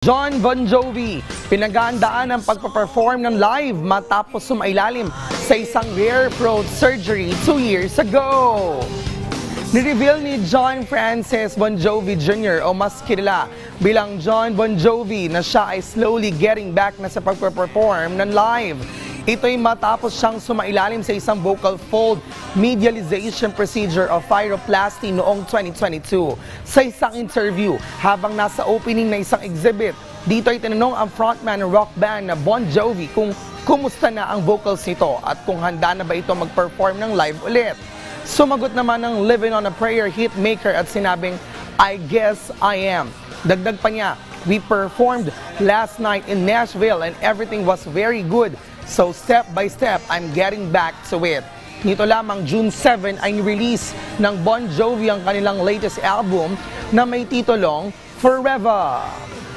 John Bon Jovi, pinagandaan ang pagpaperform ng live matapos sumailalim sa isang rare throat surgery two years ago. Nireveal ni John Francis Bon Jovi Jr. o mas kilala bilang John Bon Jovi na siya ay slowly getting back na sa pagpaperform ng live. Ito'y matapos siyang sumailalim sa isang vocal fold medialization procedure o phyroplasty noong 2022. Sa isang interview, habang nasa opening na isang exhibit, dito ay tinanong ang frontman ng rock band na Bon Jovi kung kumusta na ang vocals nito at kung handa na ba ito mag-perform ng live ulit. Sumagot naman ng Living on a Prayer hitmaker at sinabing, I guess I am. Dagdag pa niya, we performed last night in Nashville and everything was very good. So step by step, I'm getting back to it. Nito lamang June 7 ay release ng Bon Jovi ang kanilang latest album na may titulong Forever.